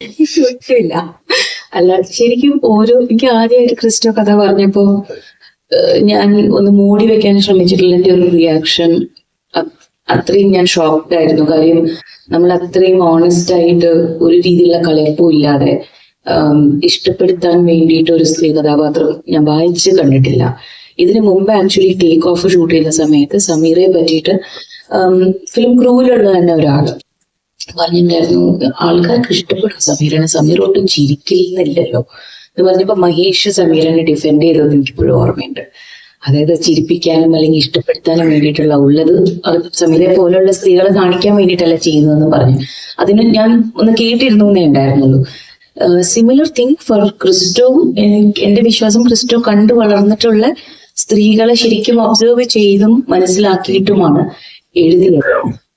ഒട്ടുമില്ല അല്ല ശരിക്കും ഓരോ എനിക്ക് ആദ്യമായിട്ട് ക്രിസ്റ്റോ കഥ പറഞ്ഞപ്പോ ഞാൻ ഒന്ന് മൂടി വെക്കാൻ ശ്രമിച്ചിട്ടുള്ള എന്റെ ഒരു റിയാക്ഷൻ അത്രയും ഞാൻ ഷോക്ക്ഡ് ആയിരുന്നു. കാര്യം നമ്മൾ അത്രയും ഓണസ്റ്റ് ആയിട്ട് ഒരു രീതിയിലുള്ള കളയപ്പും ഇല്ലാതെ ഇഷ്ടപ്പെടുത്താൻ വേണ്ടിയിട്ട് ഒരു സ്ത്രീ കഥാപാത്രം ഞാൻ വായിച്ച് കണ്ടിട്ടില്ല. ഇതിനു മുമ്പ് ആക്ച്വലി ടേക്ക് ഓഫ് ഷൂട്ട് ചെയ്യുന്ന സമയത്ത് സമീറയെ പറ്റിയിട്ട് ഫിലിം ക്രൂവിലുള്ള തന്നെ ഒരാൾ. പറഞ്ഞിട്ടുണ്ടായിരുന്നു ആൾക്കാർക്ക് ഇഷ്ടപ്പെടും. സമീരനെ സമീർ ഒട്ടും എന്ന് പറഞ്ഞപ്പോ മഹേഷ് സമീരനെ ഡിഫെൻഡ് ചെയ്തത് എനിക്കിപ്പോഴും ഓർമ്മയുണ്ട്. അതായത് ചിരിപ്പിക്കാനും അല്ലെങ്കിൽ ഇഷ്ടപ്പെടുത്താനും വേണ്ടിയിട്ടുള്ള ഉള്ളത് സമീറെ പോലുള്ള സ്ത്രീകളെ കാണിക്കാൻ വേണ്ടിയിട്ടല്ല ചെയ്യുന്നതെന്ന് പറഞ്ഞു. അതിന് ഞാൻ ഒന്ന് കേട്ടിരുന്നു എന്നേ ഉണ്ടായിരുന്നുള്ളൂ. സിമിലർ തിങ് ഫോർ ക്രിസ്റ്റോ എന്റെ വിശ്വാസം ക്രിസ്റ്റോ കണ്ടു വളർന്നിട്ടുള്ള സ്ത്രീകളെ ശരിക്കും ഒബ്സർവ് ചെയ്തും മനസ്സിലാക്കിയിട്ടുമാണ് എഴുതിയത്.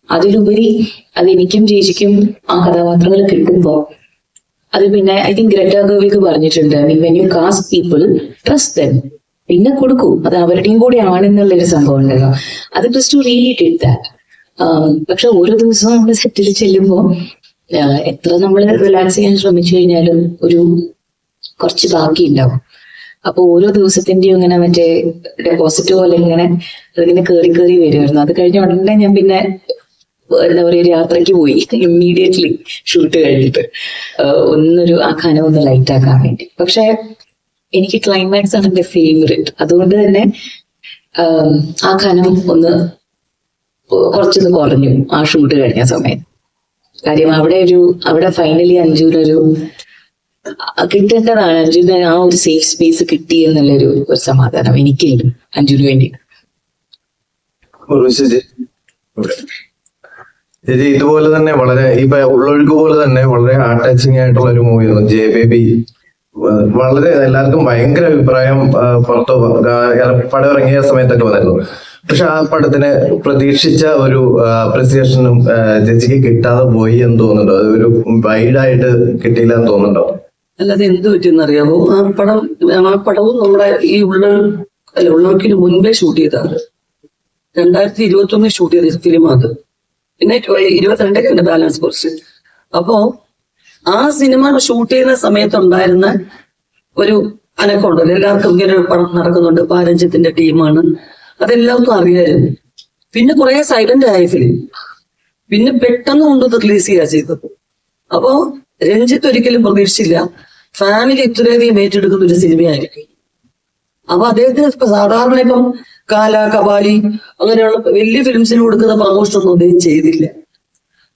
അതിലുപരി അത് എനിക്കും ചേച്ചിക്കും ആ കഥാപാത്രങ്ങൾ കിട്ടുമ്പോ അത് പിന്നെ ഐ തിങ്ക് ഗ്രറ്റ ഗോവിക്ക് പറഞ്ഞിട്ടുണ്ട് when you cast people trust them പിന്നെ കൊടുക്കൂ. അത് അവരുടെയും കൂടെ ആണെന്നുള്ള ഒരു സംഭവം ഉണ്ടല്ലോ. അത് ക്രിസ്റ്റു റിയലി ഡിഡ് ദാറ്റ് പക്ഷെ ഓരോ ദിവസവും നമ്മൾ സെറ്റിൽ ചെല്ലുമ്പോൾ എത്ര നമ്മൾ റിലാക്സ് ചെയ്യാൻ ശ്രമിച്ചു കഴിഞ്ഞാലും ഒരു കുറച്ച് ബാക്കി ഉണ്ടാവും. അപ്പൊ ഓരോ ദിവസത്തിന്റെയും ഇങ്ങനെ മറ്റേ ഡെപ്പോസിറ്റ് പോലെ ഇങ്ങനെ അതിങ്ങനെ കയറി കയറി വരുമായിരുന്നു അത് കഴിഞ്ഞ ഉടനെ ഞാൻ പിന്നെ എന്താ പറയുക യാത്രയ്ക്ക് പോയി. ഇമ്മീഡിയറ്റ്ലി ഷൂട്ട് കഴിഞ്ഞിട്ട്. ഒന്നൊരു ആ കനം ഒന്ന് ലൈറ്റ് ആക്കാൻ വേണ്ടി. പക്ഷെ എനിക്ക് ക്ലൈമാക്സ് ആണ് എന്റെ ഫേവറേറ്റ് അതുകൊണ്ട് തന്നെ ആ കനം ഒന്ന് കുറച്ചൊന്ന് കുറഞ്ഞു ആ ഷൂട്ട് കഴിഞ്ഞ സമയത്ത് കാര്യം അവിടെ ഒരു അവിടെ ഫൈനലി അഞ്ജുനൊരു ഒരു കിട്ടേണ്ടതാണ്. അഞ്ജുന് ആ ഒരു സേഫ് സ്പേസ് കിട്ടി എന്നുള്ളൊരു ഒരു സമാധാനം എനിക്കുണ്ട് അഞ്ജുന് വേണ്ടി. ചേച്ചി ഇതുപോലെ തന്നെ വളരെ ഈ ഉള്ളൊഴുക്ക് പോലെ തന്നെ വളരെ ഹാർട്ട് ടച്ചിങ് ആയിട്ടുള്ള ഒരു മൂവിയായിരുന്നു ജെ ബേബി വളരെ എല്ലാവർക്കും ഭയങ്കര അഭിപ്രായം പുറത്തു പടം ഇറങ്ങിയ സമയത്തൊക്കെ വന്നായിരുന്നു പക്ഷെ ആ പടത്തിന് പ്രതീക്ഷിച്ച ഒരു അപ്രിസിയേഷനും ചേച്ചിക്ക് കിട്ടാതെ പോയി എന്ന് തോന്നുന്നുണ്ടോ? അത് ഒരു വൈഡായിട്ട് കിട്ടിയില്ല എന്ന് തോന്നുന്നുണ്ടോ? അല്ലാതെ എന്ത് പറ്റിയെന്ന് അറിയാമോ ആ പടം ആ പടവും നമ്മുടെ ഈ ഉള്ള അല്ല ഉള്ളവർക്കിന് മുൻപേ ഷൂട്ട് ചെയ്തതാണ്. രണ്ടായിരത്തി ഇരുപത്തി ഒന്നിൽ ഷൂട്ട് ചെയ്ത സിനിമ അത്. പിന്നെ ഇരുപത്തിരണ്ടൊക്കെ ഉണ്ട് ബാലൻസ് കുറച്ച് അപ്പോ ആ സിനിമ ഷൂട്ട് ചെയ്യുന്ന സമയത്തുണ്ടായിരുന്ന ഒരു അനക്കമുണ്ടല്ലോ എല്ലാവർക്കും ഇങ്ങനെ ഒരു പടം നടക്കുന്നുണ്ട്. പാരഞ്ചത്തിന്റെ ടീമാണ് അതെല്ലാവർക്കും അറിയായിരുന്നു പിന്നെ കുറെ സൈലന്റ് ആയ ഫിലിം പിന്നെ പെട്ടെന്ന് കൊണ്ട് റിലീസ് ചെയ്യുക ചെയ്തത്. അപ്പോ രഞ്ജിത്ത് ഒരിക്കലും പ്രതീക്ഷിച്ചില്ല. ഫാമിലി ഇത്രയധികം ഏറ്റെടുക്കുന്ന ഒരു സിനിമയായിരിക്കും അപ്പൊ അദ്ദേഹത്തിന് സാധാരണ ഇപ്പം കാല കബാലി അങ്ങനെയുള്ള വലിയ ഫിലിംസിന് കൊടുക്കുന്ന പ്രമോഷൻ ഒന്നും അദ്ദേഹം ചെയ്തില്ല.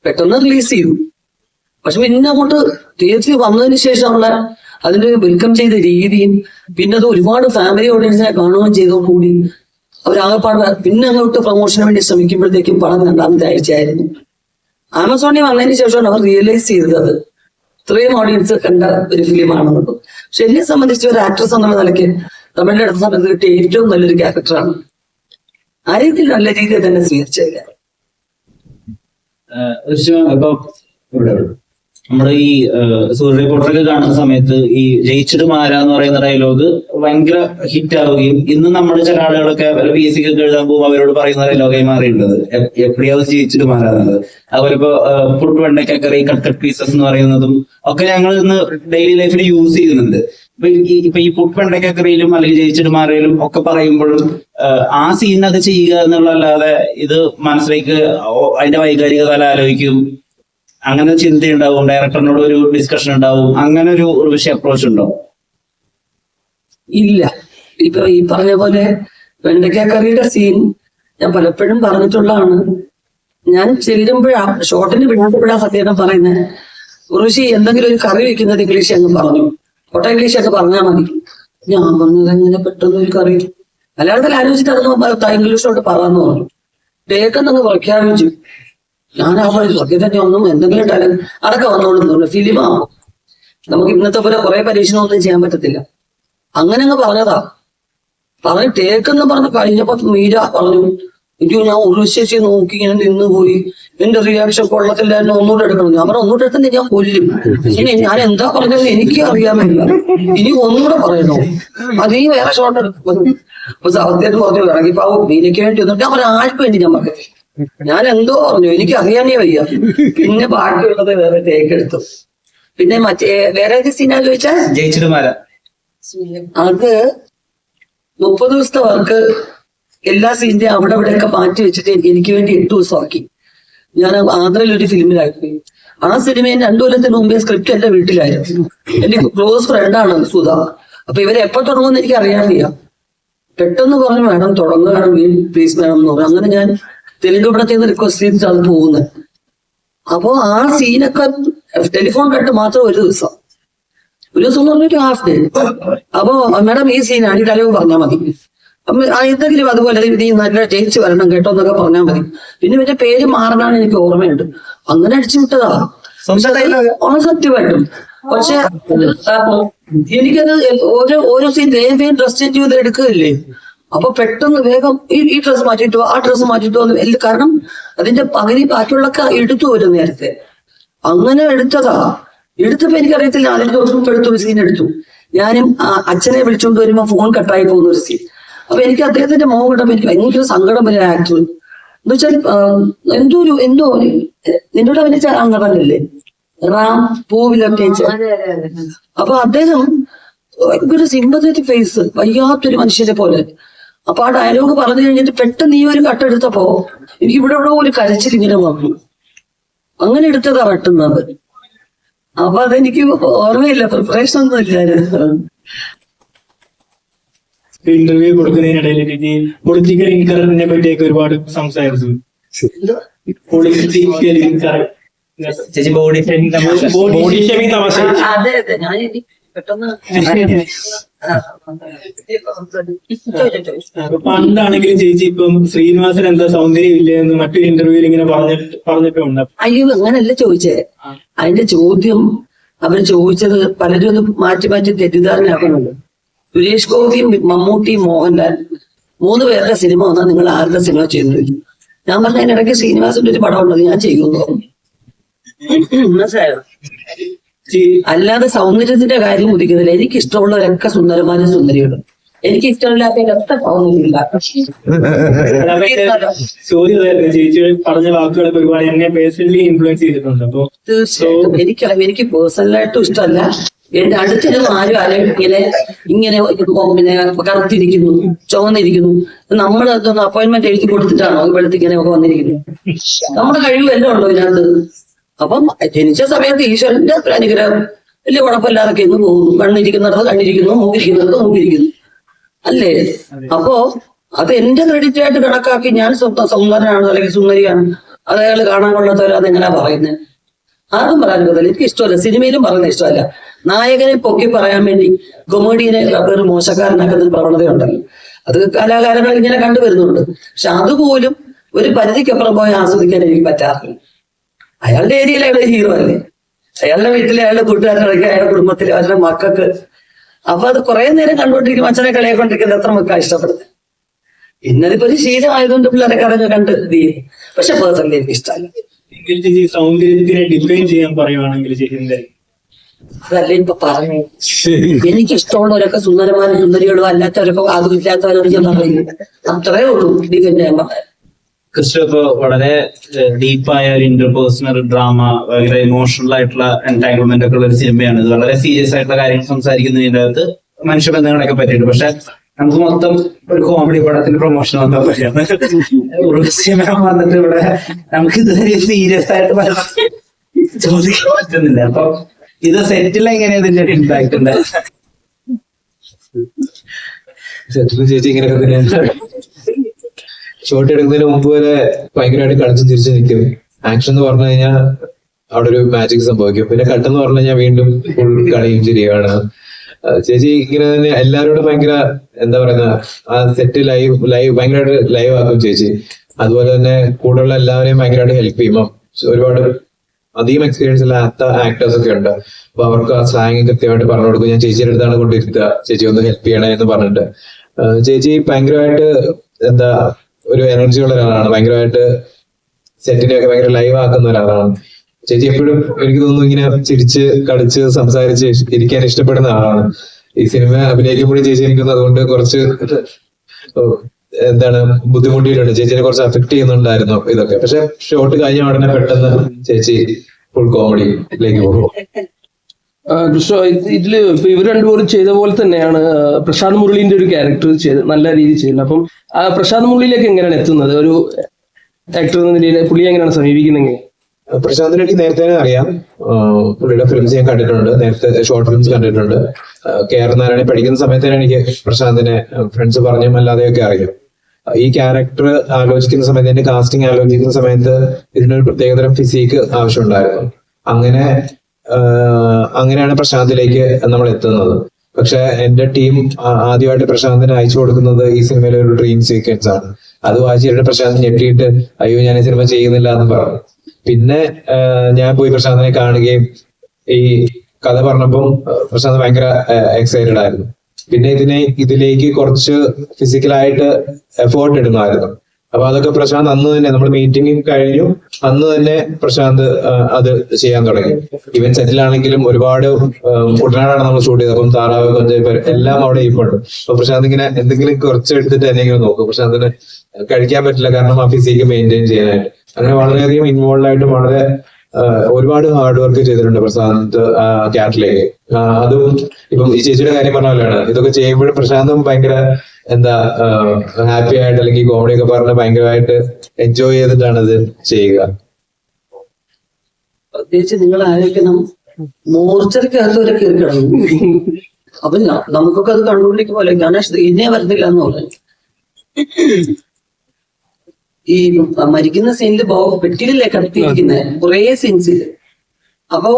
പെട്ടെന്ന് റിലീസ് ചെയ്തു. പക്ഷെ പിന്നെ അങ്ങോട്ട് തിയേറ്ററിൽ വന്നതിന് ശേഷമുള്ള അതിന്റെ വെൽക്കം ചെയ്ത രീതിയും പിന്നെ അത് ഒരുപാട് ഫാമിലി ഓഡിയൻസിനെ കാണുകയും കൂടി അവരാകെപ്പാട് പിന്നെ അങ്ങോട്ട് പ്രൊമോഷന് വേണ്ടി ശ്രമിക്കുമ്പോഴത്തേക്കും പടം രണ്ടാമത്തെ ആഴ്ചയായിരുന്നു ആമസോണിൽ വന്നതിന് ശേഷമാണ് അവർ റിയലൈസ് ചെയ്തത്. ഇത്രയും ഓഡിയൻസ് കണ്ട ഒരു ഫിലിമാണെന്നുള്ളത് പക്ഷെ എന്നെ സംബന്ധിച്ച് ഒരു ആക്ട്രസ് എന്നുള്ള നിലയ്ക്ക് തമിഴിന്റെ അടുത്ത സമയത്ത് കിട്ടിയ ഏറ്റവും നല്ലൊരു ക്യാരക്ടറാണ് ആ നല്ല രീതിയിൽ തന്നെ സ്വീകരിച്ചേക്കാം നമ്മുടെ ഈ സൂര്യ റിപ്പോർട്ടറൊക്കെ കാണുന്ന സമയത്ത് ഈ ജയിച്ചിട്ട് മാരാ എന്ന് പറയുന്ന ഡയലോഗ് ഭയങ്കര ഹിറ്റ് ആവുകയും ഇന്ന് നമ്മുടെ ചില ആളുകളൊക്കെ പി എസ് സി ഒക്കെ എഴുതാൻ പോകുമ്പോൾ അവരോട് പറയുന്ന ഡയലോഗായി മാറിയിട്ടുള്ളത് എപ്പോഴാവും ജയിച്ചിട്ട് മാറാന്നുള്ളത് അതുപോലെ ഇപ്പൊ പുട്ട് വെണ്ടക്കറി കട്ട് കട്ട് പീസസ് എന്ന് പറയുന്നതും ഒക്കെ ഞങ്ങൾ ഇന്ന് ഡെയിലി ലൈഫിൽ യൂസ് ചെയ്യുന്നുണ്ട്. ഇപ്പൊ ഈ പുട്ട് വെണ്ടക്കറിയിലും അല്ലെങ്കിൽ ജയിച്ചിട്ട് മാറിയാലും ഒക്കെ പറയുമ്പോഴും ആ സീൻ അത് ചെയ്യുക എന്നുള്ളതല്ലാതെ ഇത് മനസ്സിലേക്ക് അതിന്റെ വൈകാരിക തല ആലോചിക്കും. അങ്ങനെ ചിന്തയുണ്ടാവും. ഡയറക്ടറിനോട് ഒരു ഡിസ്കഷൻ ഉണ്ടാവും. അങ്ങനെ ഒരു വിഷയ അപ്രോച്ച് ഉണ്ടോ ഇല്ല. ഇപ്പൊ ഈ പറഞ്ഞ പോലെ വെണ്ടയ്ക്ക കറിയുടെ സീൻ ഞാൻ പലപ്പോഴും പറഞ്ഞിട്ടുള്ളതാണ്. ഞാൻ ചെല്ലുമ്പോഴാ ഷോട്ടിന് വിടാത്തപ്പോഴാ സത്യം പറയുന്നത് ഋഷി എന്തെങ്കിലും ഒരു കറി വെക്കുന്നത് ഇംഗ്ലീഷ് അങ്ങ് പറഞ്ഞു. ഒട്ട ഇംഗ്ലീഷ് ഒക്കെ പറഞ്ഞാൽ മതി. ഞാൻ പറഞ്ഞത് എങ്ങനെ പെട്ടെന്ന് ഒരു കറി? മലയാളത്തിൽ ആലോചിച്ചിട്ട് അതൊന്ന് ഇംഗ്ലീഷിലോട്ട് പറയാന്ന് പറഞ്ഞു. ടേക്കെന്നങ്ങ് പ്രഖ്യാപിച്ചു. ഞാൻ ആ പറഞ്ഞു തന്നെ ഒന്നും എന്തെങ്കിലും ടലൻ അതൊക്കെ വന്നോളുന്നു ഫിലിമാകും നമുക്ക് ഇന്നത്തെ പോലെ കുറെ പരീക്ഷണം ഒന്നും ചെയ്യാൻ പറ്റത്തില്ല. അങ്ങനെ അങ്ങ് പറഞ്ഞതാ. പറഞ്ഞ് ടേക്കെന്ന് പറഞ്ഞ് കഴിഞ്ഞപ്പോ മീര പറഞ്ഞു അയ്യോ ഞാൻ ഒരു ശേഷി നോക്കി ഇങ്ങനെ നിന്ന് പോയി. എന്റെ റിയാക്ഷൻ കൊള്ളത്തില്ല. എന്നെ ഒന്നുകൂടെ എടുക്കണം. ഞാൻ പറഞ്ഞു ഒന്നുകൂടെ എടുത്തിട്ട് ഞാൻ കൊല്ലും. ഇനി ഞാൻ എന്താ പറഞ്ഞതെന്ന് എനിക്ക് അറിയാമില്ല ഇനി ഒന്നുകൂടെ പറയണോ? അത് വേറെ ഷോട്ട് എടുക്കും. സത്യം പറഞ്ഞു ഇറങ്ങിപ്പാവും. മീനയ്ക്ക് വേണ്ടി വന്നിട്ട് ഞാൻ പറഞ്ഞു വേണ്ടി ഞാൻ പറഞ്ഞു ഞാൻ എന്തോ പറഞ്ഞു. എനിക്ക് അറിയാനേ വയ്യ. പിന്നെ ബാക്കിയുള്ളത് വേറെ ടേക്ക് എടുത്തു. പിന്നെ മറ്റേ വേറെ സീനാ ചോദിച്ചാൽ ജയിച്ചിട്ട് മാരാ അത് മുപ്പത് ദിവസത്തെ വർക്ക് എല്ലാ സീനിന്റെയും അവിടെ ഇവിടെയൊക്കെ മാറ്റി വെച്ചിട്ട് എനിക്ക് വേണ്ടി എട്ട് ദിവസം ആക്കി. ഞാൻ ആന്ധ്രയിൽ ഒരു ഫിലിമിലായിരുന്നു ആ സിനിമയിൽ രണ്ടു കൊല്ലത്തിന് മുമ്പേ സ്ക്രിപ്റ്റ് എന്റെ വീട്ടിലായിരുന്നു. എന്റെ ക്ലോസ് ഫ്രണ്ടാണ് സുധ. അപ്പൊ ഇവരെ എപ്പോ തുടങ്ങുമെന്ന് എനിക്ക് അറിയാൻ വയ്യ. പെട്ടെന്ന് പറഞ്ഞു മാഡം തുടങ്ങുകയാണ് പ്ലീസ് മാഡം എന്ന് പറഞ്ഞു. അങ്ങനെ ഞാൻ തെലുങ്ക് നിന്ന് റിക്വസ്റ്റ് ചെയ്തിട്ടാണ് പോകുന്നത്. അപ്പോ ആ സീനൊക്കെ ടെലിഫോൺ കണ്ടിട്ട് മാത്രം ഒരു ദിവസം. ഒരു ദിവസം എന്ന് പറഞ്ഞിട്ട് ഹാഫ് ഡേ അപ്പോ മാഡം ഈ സീനാണ് ഈ ഡയലോഗ് പറഞ്ഞാൽ മതി. അപ്പൊ എന്തെങ്കിലും അതുപോലെ നീ നല്ല ജയിച്ച് വരണം കേട്ടോ എന്നൊക്കെ പറഞ്ഞാൽ മതി. പിന്നെ ഇവന്റെ പേര് മാറണാണ് എനിക്ക് ഓർമ്മയുണ്ട്. അങ്ങനെ അടിച്ചു വിട്ടതാ. സത്യമായിട്ടും. പക്ഷെ എനിക്കത് ഓരോ ഓരോ സീൻ വേഗം വേഗം ഡ്രസ് ചേഞ്ച് ചെയ്ത് എടുക്കുകയില്ലേ? അപ്പൊ പെട്ടെന്ന് വേഗം ഈ ഈ ഡ്രസ്സ് മാറ്റിട്ടോ ആ ഡ്രസ്സ് മാറ്റിട്ടോ എന്ന് കാരണം അതിന്റെ പകുതി ബാക്കിയുള്ളൊക്കെ എടുത്തു വരും നേരത്തെ. അങ്ങനെ എടുത്തതാ. എടുത്തപ്പോ എനിക്കറിയത്തില്ല അതിന് ദിവസം എടുത്തു ഒരു സീൻ എടുത്തു. ഞാനും അച്ഛനെ വിളിച്ചുകൊണ്ട് വരുമ്പോ ഫോൺ കട്ടായി പോകുന്ന ഒരു സീൻ അപ്പൊ എനിക്ക് അദ്ദേഹത്തിന്റെ മോഹം കണ്ടപ്പോ എനിക്ക് ഭയങ്കര സങ്കടം വരെ ആക്ടർ എന്ന് വെച്ചാൽ എന്തോ ഒരു എന്തോ ഒരു- നിന്നോട് അഭിനയിച്ച അംഗമല്ലേ റാം പൂവിലൊക്കെ അപ്പൊ അദ്ദേഹം ഭയങ്കര സിമ്പത്തറ്റിക് ഫേസ് വയ്യാത്തൊരു മനുഷ്യരെ പോലെ. അപ്പൊ ആ ഡയലോഗ് പറഞ്ഞു കഴിഞ്ഞിട്ട് പെട്ടെന്ന് ഈ ഒരു കട്ടെടുത്തപ്പോ എനിക്ക് ഇവിടെ ഇവിടെ ഒരു കരച്ചിൽ ഇങ്ങനെ വന്നു. അങ്ങനെ എടുത്തതാ വെട്ടുന്നത് അപ്പൊ അതെനിക്ക് ഓർമ്മയില്ല പ്രിപ്പറേഷൻ ഒന്നും ഇല്ലായിരുന്നു. ഇന്റർവ്യൂ കൊടുക്കുന്നതിനിടയിൽ പൊളിറ്റിക്കൽ ഇൻകറന്റിനെ പറ്റിയൊക്കെ ഒരുപാട് സംസാരിച്ചു. പൊളിറ്റിക്കൽ ഇൻകറന്റ് ചേച്ചി ബോഡി ഷേമിംഗ് തമാശ. ബോഡി ഷേമിംഗ് തമാശ. അതെ അതെ. ഞാൻ പണ്ടാണെങ്കിലും ചേച്ചി ഇപ്പം ശ്രീനിവാസൻ എന്താ സൗന്ദര്യം ഇല്ല എന്ന് മറ്റൊരു ഇന്റർവ്യൂവിൽ ഇങ്ങനെ പറഞ്ഞിട്ട് പറഞ്ഞിട്ടുണ്ട് അയ്യോ അങ്ങനല്ല ചോദിച്ചേ. അതിന്റെ ചോദ്യം അവർ ചോദിച്ചത് പലരും ഒന്ന് മാറ്റി മാറ്റി തെറ്റിദ്ധാരണയാക്കുന്നുണ്ട്. സുരേഷ് ഗോപിയും മമ്മൂട്ടി മോഹൻലാൽ മൂന്ന് പേരുടെ സിനിമ വന്നാൽ നിങ്ങൾ ആരുടെ സിനിമ ചെയ്യുന്നത്? ഞാൻ പറഞ്ഞ അതിനിടയ്ക്ക് ശ്രീനിവാസിന്റെ ഒരു പടം ഉള്ളത് ഞാൻ ചെയ്യുന്നു മനസ്സിലായോ? അല്ലാതെ സൗന്ദര്യത്തിന്റെ കാര്യം ഉദിക്കുന്നില്ല. എനിക്ക് ഇഷ്ടമുള്ളവരൊക്കെ സുന്ദരമാനും സുന്ദരികളും എനിക്ക് സൗന്ദര്യമില്ല. ചോദ്യം ചേച്ചി പറഞ്ഞ വാക്കുകളൊക്കെ ഒരുപാട് എന്നെ പേഴ്സണലി ഇൻഫ്ലുവൻസ് ചെയ്തിട്ടുണ്ട്. അപ്പൊ തീർച്ചയായിട്ടും. എനിക്ക് എനിക്ക് പേഴ്സണലായിട്ടും ഇഷ്ടമല്ല. എന്റെ അടുത്തിനും ആരും ആരും ഇങ്ങനെ ഇങ്ങനെ പിന്നെ കറുത്തിരിക്കുന്നു ചുവന്നിരിക്കുന്നു. നമ്മൾ അതൊന്ന് അപ്പോയിന്റ്മെന്റ് എഴുതി കൊടുത്തിട്ടാണോ ഇവിടുത്തെ ഇങ്ങനെ ഒക്കെ വന്നിരിക്കുന്നത്? നമ്മുടെ കഴിവ് എല്ലാം ഉണ്ടോ ഇതിനകത്ത്? അപ്പം ജനിച്ച സമയത്ത് ഈശ്വരന്റെ ഒരു അനുഗ്രഹം. വലിയ കുഴപ്പമില്ലാതൊക്കെ ഇന്ന് പോകുന്നു. കണ്ണിരിക്കുന്നിടത്ത് കണ്ണിരിക്കുന്നു മൂക്കിരിക്കുന്നിടത്ത് മൂക്കിരിക്കുന്നു. അല്ലേ? അപ്പോ അത് എന്റെ ക്രെഡിറ്റ് ആയിട്ട് കണക്കാക്കി ഞാൻ സ്വന്തം സുന്ദരനാണ് അല്ലെങ്കിൽ സുന്ദരിയാണ്. അത് അയാൾ കാണാൻ കൊള്ളാത്തവർ അതെങ്ങനെയാ പറയുന്നത് ആർക്കും പറയാൻ പറ്റില്ല എനിക്ക് ഇഷ്ടമല്ല. സിനിമയിലും പറയുന്നത് ഇഷ്ടമല്ല. നായകനെ പൊക്കി പറയാൻ വേണ്ടി കൊമേഡിയനെ ഒരു മോശക്കാരനാക്കുന്ന പ്രവണതയുണ്ടല്ലോ. അത് കലാകാരങ്ങൾ ഇങ്ങനെ കണ്ടുവരുന്നുണ്ട്. പക്ഷെ അതുപോലും ഒരു പരിധിക്കപ്പുറം പോയി ആസ്വദിക്കാൻ എനിക്ക് പറ്റാറില്ല. അയാളുടെ ഏരിയയിൽ അയാളുടെ ഹീറോ അല്ലേ? അയാളുടെ വീട്ടിലെ അയാളുടെ കൂട്ടുകാരുടെ അയാളുടെ കുടുംബത്തിലെ അവരുടെ മക്കൾക്ക് അപ്പൊ അത് കുറെ നേരം കണ്ടുകൊണ്ടിരിക്കും അച്ഛനെ കളിയാക്കൊണ്ടിരിക്കുന്നത് എത്ര മക്കൾ ഇഷ്ടപ്പെടുന്നത് ഇന്നതിപ്പോ ഒരു ശീലമായതുകൊണ്ട് പിള്ളേരെ കഥകൾ കണ്ട് ഇത് ചെയ്യും. പക്ഷെ പേഴ്സണലി എനിക്ക് ഇഷ്ടമല്ല. എങ്കിൽ ചേച്ചി സൗന്ദര്യത്തിനെ ഡിഫൈൻ ചെയ്യാൻ പറയുവാണെങ്കിൽ ചേച്ചി എന്തായിരിക്കും അതല്ലേ ഇപ്പൊ പറഞ്ഞു. എനിക്ക് ഇഷ്ടമുള്ളവരൊക്കെ സുന്ദരമാരും സുന്ദരികളും അല്ലാത്തവരൊക്കെ ആഗ്രഹിക്കാത്തവരൊക്കെ ഞാൻ പറയുന്നത്. അത്രേ ഉള്ളൂ ഡിഫെൻഡ് ചെയ്യാൻ പറഞ്ഞത് ക്രിസ്റ്റോ ഇപ്പൊ വളരെ ഡീപ്പായ ഒരു ഇന്റർപേഴ്സണൽ ഡ്രാമ ഭയങ്കര ഇമോഷണൽ ആയിട്ടുള്ള എൻടാങ്കിൾമെന്റ് ഒക്കെ ഉള്ള ഒരു സിനിമയാണ് ഇത് വളരെ സീരിയസ് ആയിട്ടുള്ള കാര്യങ്ങൾ സംസാരിക്കുന്നതിന്റെ അകത്ത് മനുഷ്യബന്ധങ്ങളൊക്കെ പറ്റിയിട്ട് പക്ഷെ നമുക്ക് മൊത്തം ഒരു കോമഡി പടത്തിന്റെ പ്രൊമോഷൻ വന്ന പോലെയാണ് ഉർവശി വന്നിട്ട് ഇവിടെ നമുക്ക് ഇതുവരെ സീരിയസ് ആയിട്ട് ചോദിക്കാൻ പറ്റുന്നില്ല. അപ്പൊ ഇത് സെറ്റിൽ എങ്ങനെയാ ഇതിന്റെ ഇമ്പാക്ട് ഉണ്ട്? സെറ്റിലും ചേച്ചി തന്നെയാണ്. ഷോട്ട് എടുക്കുന്നതിന് മുമ്പ് വരെ ഭയങ്കരമായിട്ട് കളിച്ചും തിരിച്ചു നിൽക്കും. ആക്ഷൻ എന്ന് പറഞ്ഞു കഴിഞ്ഞാൽ അവിടെ ഒരു മാജിക് സംഭവിക്കും. പിന്നെ കട്ടെന്ന് പറഞ്ഞു കഴിഞ്ഞാൽ വീണ്ടും ഫുൾ കളിയും ചിരിയാണ് ചേച്ചി ഇങ്ങനെ തന്നെ എല്ലാവരോടും ഭയങ്കര എന്താ പറയുന്ന ആ സെറ്റ് ലൈവ് ലൈവ് ഭയങ്കരമായിട്ട് ലൈവ് ആക്കും ചേച്ചി. അതുപോലെ തന്നെ കൂടെയുള്ള എല്ലാവരെയും ഭയങ്കരമായിട്ട് ഹെൽപ്പ് ചെയ്യും. ഒരുപാട് അധികം എക്സ്പീരിയൻസ് ഇല്ലാത്ത ആക്ടേഴ്സ് ഒക്കെ ഉണ്ട്. അപ്പൊ അവർക്ക് ആ സ്ലാങ് കൃത്യമായിട്ട് പറഞ്ഞു കൊടുക്കും. ഞാൻ ചേച്ചിയുടെ അടുത്താണ് കൊണ്ടിരുത്തുക ചേച്ചി ഒന്ന് ഹെൽപ്പ് ചെയ്യണേ എന്ന് പറഞ്ഞിട്ട്. ചേച്ചി ഭയങ്കരമായിട്ട് എന്താ ഒരു എനർജി ഉള്ള ഒരാളാണ്. ഭയങ്കരമായിട്ട് സെറ്റിനെ ഒക്കെ ഭയങ്കര ലൈവ് ആക്കുന്ന ഒരാളാണ്. ചേച്ചി എപ്പോഴും എനിക്ക് തോന്നുന്നു ഇങ്ങനെ ചിരിച്ച് കളിച്ച് സംസാരിച്ച് ഇരിക്കാൻ ഇഷ്ടപ്പെടുന്ന ആളാണ്. ഈ സിനിമ അഭിനയിക്കുമ്പോഴും ചേച്ചി എനിക്കൊന്നും അതുകൊണ്ട് കുറച്ച് എന്താണ് ബുദ്ധിമുട്ടിയിട്ടുണ്ട്. ചേച്ചിനെ കുറച്ച് അഫക്ട് ചെയ്യുന്നുണ്ടായിരുന്നു ഇതൊക്കെ. പക്ഷെ ഷോട്ട് കഴിഞ്ഞ ഉടനെ പെട്ടെന്ന് ചേച്ചി ഫുൾ കോമഡിയിലേക്ക് പോകും. കൃഷ്ണ ഇത് ഇതിൽ ഇപ്പൊ ഇവർ രണ്ടുപേരും ചെയ്ത പോലെ തന്നെയാണ് പ്രശാന്ത് മുരളീന്റെ ഒരു ക്യാരക്ടർ ചെയ്ത് നല്ല രീതിയിൽ ചെയ്യുന്നത്. അപ്പം ആ പ്രശാന്ത് മുരളിയിലേക്ക് എങ്ങനെയാണ് എത്തുന്നത്? ഒരു ആക്ടർ എന്ന നിലയിൽ പുള്ളി എങ്ങനെയാണ് സമീപിക്കുന്നത് പ്രശാന്തിനെ എനിക്ക് നേരത്തെ അറിയാം. പുള്ളിയുടെ ഫിലിംസ് ഞാൻ കണ്ടിട്ടുണ്ട്. നേരത്തെ ഷോർട്ട് ഫിലിംസ് കണ്ടിട്ടുണ്ട്. കെ ആർ നാരായണ പഠിക്കുന്ന സമയത്ത് തന്നെ എനിക്ക് പ്രശാന്തിനെ ഫ്രണ്ട്സ് പറഞ്ഞും അല്ലാതെയൊക്കെ അറിയാം. ഈ ക്യാരക്ടർ ആലോചിക്കുന്ന സമയത്ത് എന്റെ കാസ്റ്റിംഗ് ആലോചിക്കുന്ന സമയത്ത് ഇതിനൊരു പ്രത്യേകതരം ഫിസിക്ക് ആവശ്യമുണ്ടായിരുന്നു. അങ്ങനെ അങ്ങനെയാണ് പ്രശാന്തിലേക്ക് നമ്മൾ എത്തുന്നത്. പക്ഷെ എന്റെ ടീം ആദ്യമായിട്ട് പ്രശാന്തിന് അയച്ചു കൊടുക്കുന്നത് ഈ സിനിമയിലെ ഒരു ഡ്രീം സീക്വൻസ് ആണ്. അത് വായിച്ചിട്ട് പ്രശാന്ത് ഞെട്ടിയിട്ട് അയ്യോ ഞാൻ ഈ സിനിമ ചെയ്യുന്നില്ല എന്ന് പറഞ്ഞു. പിന്നെ ഞാൻ പോയി പ്രശാന്തിനെ കാണുകയും ഈ കഥ പറഞ്ഞപ്പം പ്രശാന്ത് ഭയങ്കര എക്സൈറ്റഡ് ആയിരുന്നു. പിന്നെ ഇതിനെ ഇതിലേക്ക് കുറച്ച് ഫിസിക്കലായിട്ട് എഫേർട്ട് ഇടുന്നതായിരുന്നു അപ്പൊ അതൊക്കെ പ്രശാന്ത് അന്ന് തന്നെ നമ്മൾ മീറ്റിംഗ് കഴിഞ്ഞു. അന്ന് തന്നെ പ്രശാന്ത് അത് ചെയ്യാൻ തുടങ്ങി. ഇവൻ സെറ്റിലാണെങ്കിലും ഒരുപാട് കുട്ടനാടാണ് നമ്മൾ ഷൂട്ട് ചെയ്തത്. അപ്പം താറാവ് പഞ്ചായത്ത് എല്ലാം അവിടെ ഇരിപ്പുണ്ട്. അപ്പൊ പ്രശാന്ത് ഇങ്ങനെ എന്തെങ്കിലും കുറച്ച് എടുത്തിട്ട് എന്തെങ്കിലും നോക്കും. പ്രശാന്തിന് കഴിക്കാൻ പറ്റില്ല. കാരണം ആ ഫിസിക്ക് മെയിന്റെയിൻ ചെയ്യാനായിട്ട്. അങ്ങനെ വളരെയധികം ഇൻവോൾവ് ആയിട്ട് വളരെ ഒരുപാട് ഹാർഡ് വർക്ക് ചെയ്തിട്ടുണ്ട് പ്രശാന്ത് ക്യാറ്റിലേക്ക് അതും ഇപ്പം ഈ ചേച്ചിയുടെ കാര്യം പറഞ്ഞ പോലെയാണ്. ഇതൊക്കെ ചെയ്യുമ്പോഴും പ്രശാന്തും ഭയങ്കര എന്താ ഹാപ്പി ആയിട്ട് അല്ലെങ്കിൽ കോമഡി ഒക്കെ പറഞ്ഞ് ഭയങ്കരമായിട്ട് എൻജോയ് ചെയ്തിട്ടാണ് ഇത് ചെയ്യുക. പ്രത്യേകിച്ച് നിങ്ങൾ ആലോചിക്കണം മോർച്ചറിക്കകത്ത് വരെ കയറി കിടന്നു. അപ്പൊ നമുക്കൊക്കെ അത് കണ്ടുകൊണ്ടിരിക്കുമല്ലോ ഞാൻ ഇന്നേ വരുന്നില്ല എന്ന് പറഞ്ഞു. ഈ മരിക്കുന്ന സീനിൽ പെട്ടിയിലല്ലേ കടത്തിയിരിക്കുന്നത് കുറേ സീൻസിൽ അപ്പോ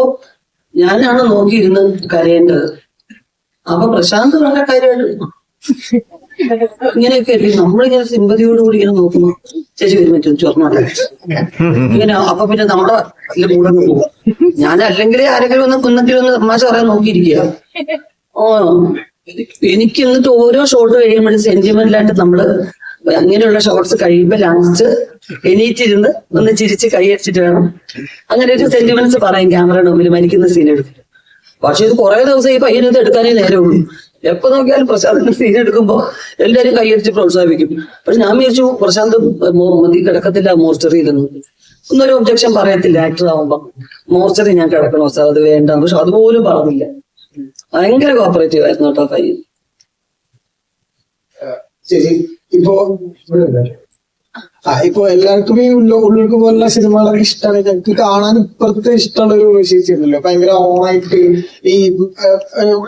ഞാനാണ് നോക്കിയിരുന്ന് കരയേണ്ടത്. അപ്പൊ പ്രശാന്ത് പറഞ്ഞ കാര്യമായിട്ട് ഇങ്ങനെയൊക്കെ അല്ലേ നമ്മളിങ്ങനെ സിമ്പതിയോടുകൂടി ഇങ്ങനെ നോക്കുന്നു ചേച്ചി വരും പറ്റും ചോർന്നോട്ടെ ഇങ്ങനെ അപ്പൊ പിന്നെ നമ്മുടെ കൂടെ പോകും. ഞാൻ അല്ലെങ്കിൽ ആരെങ്കിലും ഒന്ന് കുന്നത്തിൽ ഒന്ന് തമാശ പറയാൻ നോക്കിയിരിക്കുക. ഓ എനിക്ക് എന്നിട്ട് ഓരോ ഷോട്ട് കഴിയുമ്പോഴും സെന്റിമെന്റിലായിട്ട് നമ്മൾ അങ്ങനെയുള്ള ഷോർട്സ് കഴിയുമ്പോ ലാസ്റ്റ് എണീറ്റിരുന്ന് ഒന്ന് ചിരിച്ച് കൈയടിച്ചിട്ട് വേണം. അങ്ങനെ ഒരു സെന്റിമെന്റ്സ് പറയും ക്യാമറ മുമ്പിൽ മരിക്കുന്ന സീൻ എടുക്കും പക്ഷെ ഇത് കുറെ ദിവസം ഈ പയ്യനത് എടുക്കാനേ നേരമുള്ളൂ. എപ്പോ നോക്കിയാലും പ്രശാന്തിന്റെ സീൻ എടുക്കുമ്പോ എല്ലാരും കൈയടിച്ച് പ്രോത്സാഹിപ്പിക്കും. പക്ഷെ ഞാൻ വിചാരിച്ചു പ്രശാന്ത് മതി കിടക്കത്തില്ല മോർച്ചറിയിലെന്ന് ഒന്നൊരു ഒബ്ജക്ഷൻ പറയത്തില്ല ആക്ടർ ആവുമ്പോ. മോർച്ചറി ഞാൻ കിടക്കണോ സാർ അത് വേണ്ട. പക്ഷെ അതുപോലും പറഞ്ഞില്ല. ഭയങ്കര കോപ്പറേറ്റീവ് ആയിരുന്നു കേട്ടോ പയ്യൻ. ശരി. ഇപ്പോ ആ ഇപ്പൊ എല്ലാവർക്കും ഈ ഉള്ള ഉള്ളിലേക്ക് പോലുള്ള സിനിമകളൊക്കെ ഇഷ്ടമാണ് ഞങ്ങൾക്ക് കാണാൻ ഇപ്പുറത്തെ ഇഷ്ടമുള്ള ഒരു വിശേഷിച്ചിരുന്നല്ലോ ഭയങ്കര ഓണായിട്ട് ഈ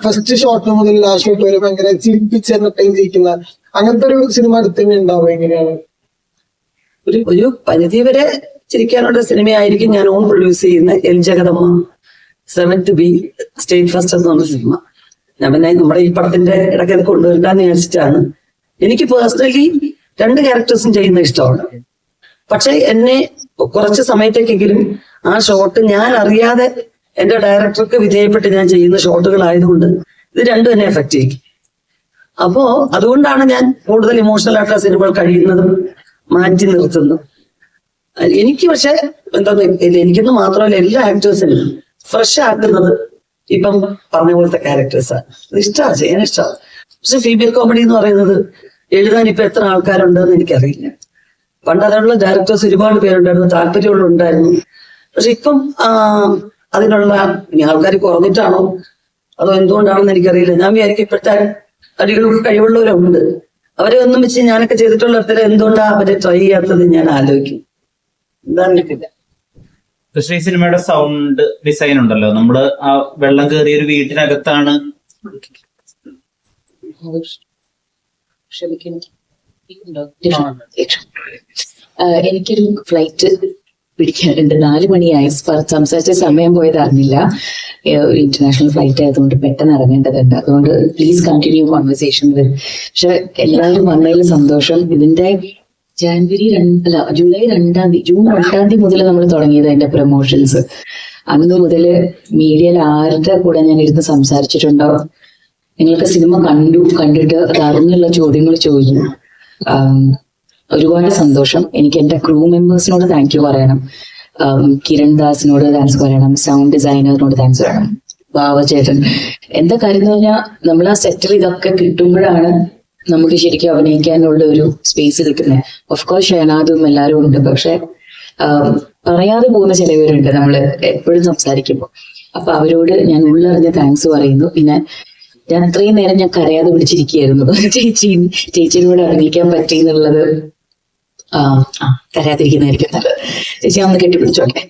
ഫസ്റ്റ് ഷോർട്ട് മുതൽ ലാസ്റ്റ് ഷോട്ട് വരെ ഭയങ്കര ചിരിപ്പിച്ച് എന്റർടൈൻ ചെയ്യിക്കുന്ന അങ്ങനത്തെ ഒരു സിനിമ അടുത്ത് തന്നെ ഉണ്ടാവും എങ്ങനെയാണ്? ഒരു ഒരു പരിധി വരെ ചിരിക്കാനുള്ള സിനിമയായിരിക്കും ഞാൻ ഓൺ പ്രൊഡ്യൂസ് ചെയ്യുന്ന L Jagathamma seven two B state first എന്ന് പറഞ്ഞ സിനിമ. ഞാൻ പിന്നെ നമ്മുടെ ഈ പടത്തിന്റെ ഇടയ്ക്ക് കൊണ്ടുവരണ്ടെന്ന് വിചാരിച്ചിട്ടാണ് എനിക്ക് പേഴ്സണലി രണ്ട് ക്യാരക്ടേഴ്സും ചെയ്യുന്ന ഇഷ്ടമാണ്. പക്ഷെ എന്നെ കുറച്ച് സമയത്തേക്കെങ്കിലും ആ ഷോട്ട് ഞാൻ അറിയാതെ എന്റെ ഡയറക്ടർക്ക് വിധേയപ്പെട്ട് ഞാൻ ചെയ്യുന്ന ഷോട്ടുകളായതുകൊണ്ട് ഇത് രണ്ടും എന്നെ എഫക്ട് ചെയ്യും. അപ്പോ അതുകൊണ്ടാണ് ഞാൻ കൂടുതൽ ഇമോഷണൽ ആയിട്ടുള്ള സിനിമകൾ കഴിയുന്നതും മാറ്റി നിർത്തുന്നതും. എനിക്ക് പക്ഷെ എന്താ എനിക്കൊന്നും മാത്രമല്ല എല്ലാ ആക്ടേഴ്സിനും ഫ്രഷ് ആക്കുന്നത് ഇപ്പം പറഞ്ഞ പോലത്തെ ക്യാരക്ടേഴ്സാണ് ഇഷ്ടമാണ് ചെയ്യാൻ ഇഷ്ടമാണ് പക്ഷെ ഫീമെയിൽ കോമഡി എന്ന് പറയുന്നത് എഴുതാൻ ഇപ്പൊ എത്ര ആൾക്കാരുണ്ടെന്ന് എനിക്കറിയില്ല. പണ്ട് അതിനുള്ള ഡയറക്ടേഴ്സ് ഒരുപാട് പേരുണ്ടായിരുന്നു താല്പര്യമുണ്ടായിരുന്നു പക്ഷെ ഇപ്പം അതിനുള്ള ആൾക്കാർ കുറഞ്ഞിട്ടാണോ? അതോ എന്തുകൊണ്ടാണെന്ന് എനിക്കറിയില്ല. ഞാൻ വിചാരിക്കും ഇപ്പോഴത്തെ അടികൾ കഴിവുള്ളവരുണ്ട്. അവരെ ഒന്നും വെച്ച് ഞാനൊക്കെ ചെയ്തിട്ടുള്ള ഇടത്തിൽ എന്തുകൊണ്ടാണ് അവരെ ട്രൈ ചെയ്യാത്തത് ഞാൻ ആലോചിക്കും. എന്താണ് എനിക്കില്ല പക്ഷേ ഈ സിനിമയുടെ സൗണ്ട് ഡിസൈൻ ഉണ്ടല്ലോ. നമ്മൾ ആ വെള്ളം കയറിയ ഒരു വീട്ടിനകത്താണ് ആഹ് എനിക്കൊരു ഫ്ലൈറ്റ് പിടിക്കാനുണ്ട് നാല് മണിയായി. സംസാരിച്ച സമയം പോയത് അറിഞ്ഞില്ല. ഇന്റർനാഷണൽ ഫ്ലൈറ്റ് ആയതുകൊണ്ട് പെട്ടെന്ന് ഇറങ്ങേണ്ടതുണ്ട് അതുകൊണ്ട് പ്ലീസ് കണ്ടിന്യൂ കോൺവെർസേഷൻ പക്ഷെ എല്ലാവരും വന്നതിൽ സന്തോഷം. ഇതിന്റെ ജാനുവരി രണ്ട് അല്ല ജൂലൈ രണ്ടാം തീയതി ജൂൺ രണ്ടാം തീയതി മുതൽ നമ്മൾ തുടങ്ങിയത് അതിന്റെ പ്രൊമോഷൻസ് അന്ന് മുതൽ മീഡിയയിൽ ആരുടെ കൂടെ ഞാൻ ഇരുന്ന് സംസാരിച്ചിട്ടുണ്ടോ? നിങ്ങൾക്ക് സിനിമ കണ്ടു കണ്ടിട്ട് അറിഞ്ഞുള്ള ചോദ്യങ്ങൾ ചോദിച്ചു. ഒരുപാട് സന്തോഷം. എനിക്ക് എന്റെ ക്രൂ മെമ്പേഴ്സിനോട് താങ്ക് യു പറയണം. കിരൺ ദാസിനോട് താങ്ക്സ് പറയണം. സൗണ്ട് ഡിസൈനറിനോട് താങ്ക്സ് പറയണം. ബാവചേട്ടൻ. എന്താ കാര്യം എന്ന് പറഞ്ഞാൽ നമ്മൾ ആ സെറ്റിൽ ഇതൊക്കെ കിട്ടുമ്പോഴാണ് നമുക്ക് ശരിക്കും അഭിനയിക്കാനുള്ള ഒരു സ്പേസ് കിട്ടുന്നത് ഓഫ് കോഴ്സ് ഷെനാദും എല്ലാവരും ഉണ്ട്. പക്ഷെ പറയാതെ പോകുന്ന ചിലവരുണ്ട് നമ്മൾ എപ്പോഴും സംസാരിക്കുമ്പോൾ അപ്പൊ അവരോട് ഞാൻ ഉള്ളറിഞ്ഞ താങ്ക്സ് പറയുന്നു. പിന്നെ ഞാൻ അത്രയും നേരം ഞാൻ കരയാതെ പിടിച്ചിരിക്കുകയായിരുന്നു ചേച്ചി ചേച്ചിയുടെ കൂടെ അഭിനയിക്കാൻ പറ്റി എന്നുള്ളത് ആ ആ, കരയാതിരിക്കുന്നതായിരിക്കും നല്ലത്. ചേച്ചി ഒന്ന് കെട്ടിപ്പിടിച്ചോട്ടെ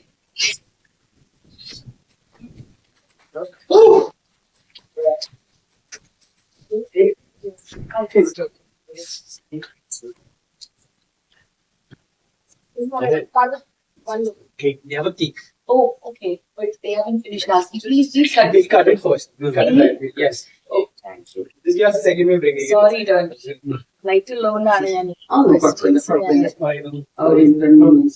Oh, okay. But they haven't finished asking. Please, please cut cut it first. Cut it. Yes. Oh, thank you. This is your second way bringing Sorry, it. Sorry, don't. Like to loan Oh, problem. I don't. Oh, in oh, the morning.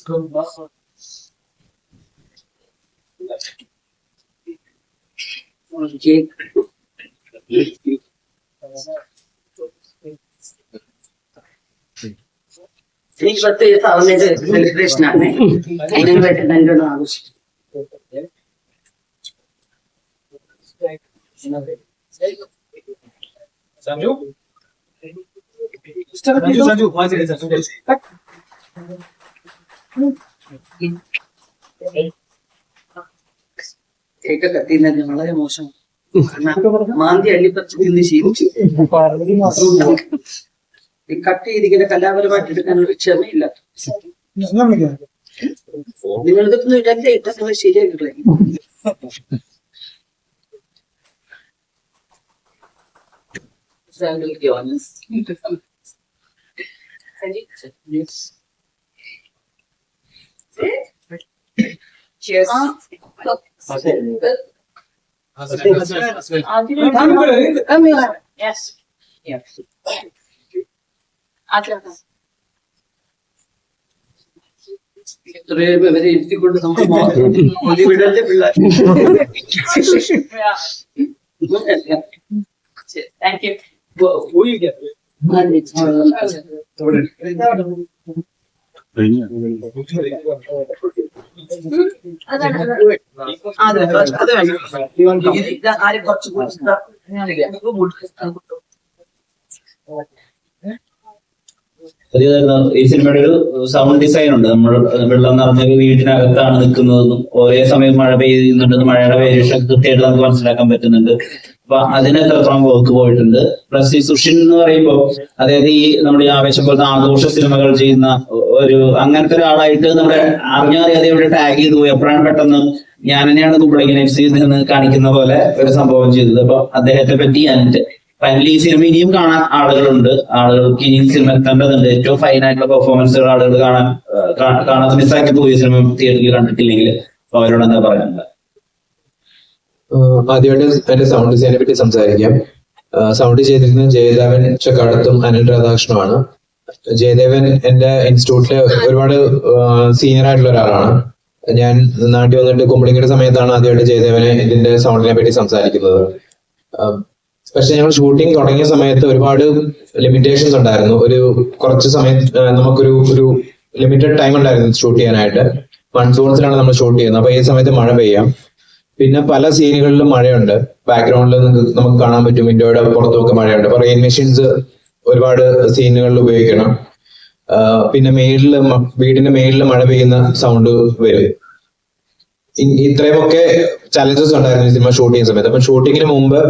Jake. నీకు కొత్త cut. ചെയ്യുന്നത് വളരെ മോശം മാന്തി അള്ളിപ്പറിച്ച് തിന്ന് ശീലിച്ചു. Cut ചെയ്തിങ്ങനെ കലാപരമായിട്ട് എടുക്കാനുള്ള ക്ഷമയില്ല. Yıldık nöbette ilk defa şeyler göreyim. Güzel biliyorsunuz. Cheers. Yes. Yes. Adriana. Thank you. Who you get? അതാണ് അതെ അത് വേണം ഇത് ആരും കുറച്ച് കൊടുത്താ പുതിയതായിരുന്നു ഈ സിനിമയുടെ ഒരു സൗണ്ട് ഡിസൈൻ ഉണ്ട്. നമ്മൾ വെള്ളം നിറഞ്ഞ ഒരു വീട്ടിനകത്താണ് നിൽക്കുന്നതെന്നും ഒരേ സമയം മഴ പെയ്യുന്നുണ്ടെന്ന് മഴയുടെ വേരിയേഷൻ കൃത്യമായിട്ട് നമുക്ക് മനസ്സിലാക്കാൻ പറ്റുന്നുണ്ട്. അപ്പൊ അതിനെത്രത്തോളം വർക്ക് പോയിട്ടുണ്ട്. പ്ലസ് ഈ സുഷിൻ എന്ന് പറയുമ്പോൾ അതായത് ഈ നമ്മുടെ ആവേശം പോലത്തെ ആഘോഷ സിനിമകൾ ചെയ്യുന്ന ഒരു അങ്ങനത്തെ ഒരാളായിട്ട് നമ്മുടെ അറിഞ്ഞറിയാതെ ഇവിടെ ടാഗ് ചെയ്തു പോയി. അപ്പോഴാണ് പെട്ടെന്ന് ഞാൻ തന്നെയാണ് കുമ്പളങ്ങി സി നിന്ന് കാണിക്കുന്ന പോലെ ഒരു സംഭവം ചെയ്തത്. അപ്പൊ അദ്ദേഹത്തെ പറ്റി ആൻഡ് ഫൈനലി ഈ സിനിമ ഇനിയും കാണാൻ ആളുകളുണ്ട്. ആളുകൾക്ക് ഇനിയും സിനിമ എത്തേണ്ടതുണ്ട് ഏറ്റവും ഫൈൻ ആയിട്ടുള്ള പെർഫോമൻസുകൾ ആളുകൾ കാണാൻ കാണാൻ മിസ്സാക്കി പോയി സിനിമ തിയേറ്ററിൽ കണ്ടിട്ടില്ലെങ്കിൽ അപ്പൊ അവരോട് എന്താ പറയുന്നത്? ആദ്യമായിട്ട് എന്റെ സൗണ്ട് ഡിസൈനെ പറ്റി സംസാരിക്കാം. സൗണ്ട് ചെയ്തിരുന്നത് ജയദേവൻ ചക്കാടത്തും അനിൽ രാധാകൃഷ്ണനുമാണ്. ജയദേവൻ എന്റെ ഇൻസ്റ്റിറ്റ്യൂട്ടിലെ ഒരുപാട് സീനിയർ ആയിട്ടുള്ള ഒരാളാണ്. ഞാൻ നാട്ടിൽ വന്നിട്ട് കുമ്പളിങ്ങിയുടെ സമയത്താണ് ആദ്യമായിട്ട് ജയദേവനെ ഇതിന്റെ സൗണ്ടിനെ പറ്റി സംസാരിക്കുന്നത്. പക്ഷെ ഞങ്ങൾ ഷൂട്ടിംഗ് തുടങ്ങിയ സമയത്ത് ഒരുപാട് ലിമിറ്റേഷൻസ് ഉണ്ടായിരുന്നു. ഒരു കുറച്ച് സമയം നമുക്കൊരു ഒരു ലിമിറ്റഡ് ടൈം ഉണ്ടായിരുന്നു ഷൂട്ട് ചെയ്യാനായിട്ട്. മൺസൂൺസിലാണ് നമ്മൾ ഷൂട്ട് ചെയ്യുന്നത്. അപ്പൊ ഈ സമയത്ത് മഴ പെയ്യാം. പിന്നെ പല സീനുകളിലും മഴയുണ്ട്. ബാക്ക്ഗ്രൗണ്ടിൽ നമുക്ക് കാണാൻ പറ്റും. വിൻഡോയുടെ പുറത്തുമൊക്കെ മഴയുണ്ട്. അപ്പൊ റെയിൻ മെഷീൻസ് ഒരുപാട് സീനുകളിൽ ഉപയോഗിക്കണം. പിന്നെ മേളിൽ വീടിന്റെ മേളിൽ മഴ പെയ്യുന്ന സൗണ്ട് വരും. ഇത്രയുമൊക്കെ ചലഞ്ചസ് ഉണ്ടായിരുന്നു സിനിമ ഷൂട്ട് ചെയ്യുന്ന സമയത്ത്. അപ്പൊ ഷൂട്ടിങ്ങിന് മുമ്പ്